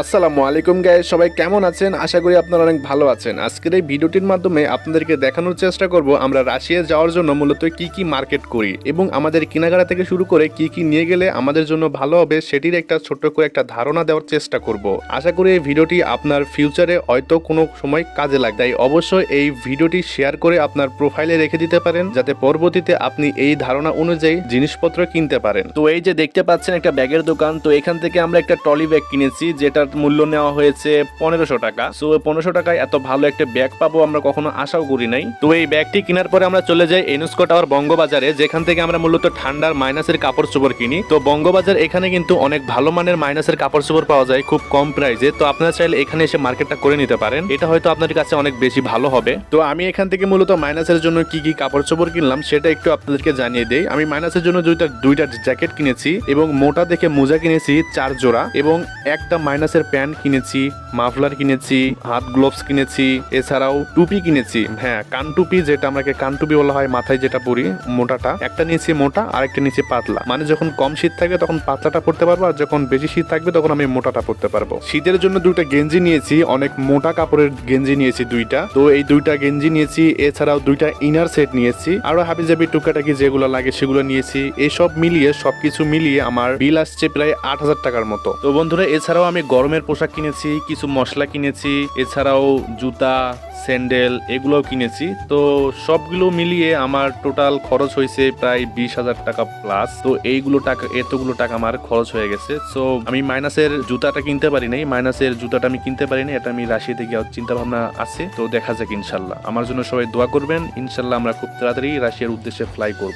আসসালামু আলাইকুম গায়ে সবাই কেমন আছেন? আশা করি আপনারা অনেক ভালো আছেন। আজকের এই ভিডিওটির মাধ্যমে আপনাদেরকে দেখানোর চেষ্টা করব, আমরা রাশিয়া যাওয়ার জন্য মূলত কি কি মার্কেট করি এবং আমাদের কেনাকাটা থেকে শুরু করে কি কি নিয়ে গেলে আমাদের জন্য ভালো হবে সেটির একটা ছোট্ট করে একটা ধারণা দেওয়ার চেষ্টা করব। আশা করি এই ভিডিওটি আপনার ফিউচারে হয়তো কোনো সময় কাজে লাগে তাই অবশ্যই এই ভিডিওটি শেয়ার করে আপনার প্রোফাইলে রেখে দিতে পারেন, যাতে পরবর্তীতে আপনি এই ধারণা অনুযায়ী জিনিসপত্র কিনতে পারেন। তো এই যে দেখতে পাচ্ছেন একটা ব্যাগের দোকান, তো এখান থেকে আমরা একটা ট্রলি ব্যাগ কিনেছি যেটার মূল্য নেওয়া হয়েছে পনেরোশো টাকা। সো পনেরোশো টাকায় এত ভালো একটা ব্যাগ পাবো আমরা কখনো আশাও করি নাই। তো এই ব্যাগটি কেনার পরে আমরা চলে যাই এনুস্কো টাওয়ার বঙ্গবাজারে, যেখান থেকে আমরা মূলত ঠান্ডার মাইনাসের কাপড় চোপড় কিনি। তো বঙ্গবাজার এখানে কিন্তু অনেক ভালো মানের মাইনাসের কাপড় চোপড় পাওয়া যায় খুব কম প্রাইসে। তো আপনারা চাইলে এখানে এসে মার্কেটটা করে নিতে পারেন। এটা হয়তো আপনাদের কাছে অনেক বেশি ভালো হবে। তো আমি এখান থেকে মূলত মাইনাসের জন্য কি কি কাপড় চোপড় কিনলাম সেটা একটু আপনাদেরকে জানিয়ে দেই। আমি মাইনাসের জন্য দুইটা দুইটা জ্যাকেট কিনেছি এবং মোটা দেখে মোজা কিনেছি চার জোড়া এবং একটা মাইনাসের প্যান্ট কিনেছি, মাফলার কিনেছি হাত গ্লোভস কিনেছি, এছাড়াও টুপি কিনেছি। হ্যাঁ কান টুপি যেটা আমাকে কান টুপি বলা হয়, মাথায় যেটা পরি, মোটাটা। একটা নিয়েছি মোটা আর একটা নিয়েছি পাতলা। মানে যখন কম শীত থাকবে তখন পাতলাটা পরতে পারব, আর যখন বেশি শীত থাকবে তখন আমি মোটাটা পরতে পারব। শীতের জন্য দুইটা গেঞ্জি নিয়েছি, অনেক মোটা কাপড়ের গেঞ্জি নিয়েছি দুইটা। তো এই দুইটা গেঞ্জি নিয়েছি, এছাড়াও দুইটা ইনার সেট নিয়েছি, আরও হাবি জাবি টুকাটাকি যেগুলো লাগে সেগুলো নিয়েছি। এসব মিলিয়ে, সবকিছু মিলিয়ে আমার বিল আসছে প্রায় আট হাজার টাকার মতো। তো বন্ধুরা, এছাড়াও আমি গরমের পোশাক কিনেছি, কিছু মশলা কিনেছি, এছাড়াও জুতা, স্যান্ডেল এগুলোও কিনেছি। তো সবগুলো মিলিয়ে আমার টোটাল খরচ হয়েছে প্রায় বিশ হাজার টাকা প্লাস তো এইগুলো টাকা, এতগুলো টাকা আমার খরচ হয়ে গেছে। সো আমি মাইনাসের জুতাটা কিনতে পারি নাই। মাইনাসের জুতাটা আমি কিনতে পারি নাই। এটা আমি রাশিয়াতে গিয়ে চিন্তা ভাবনা আছে। তো দেখা যাক ইনশাল্লাহ। আমার জন্য সবাই দোয়া করবেন। ইনশাল্লাহ আমরা খুব তাড়াতাড়ি রাশিয়ার উদ্দেশ্যে ফ্লাই করব।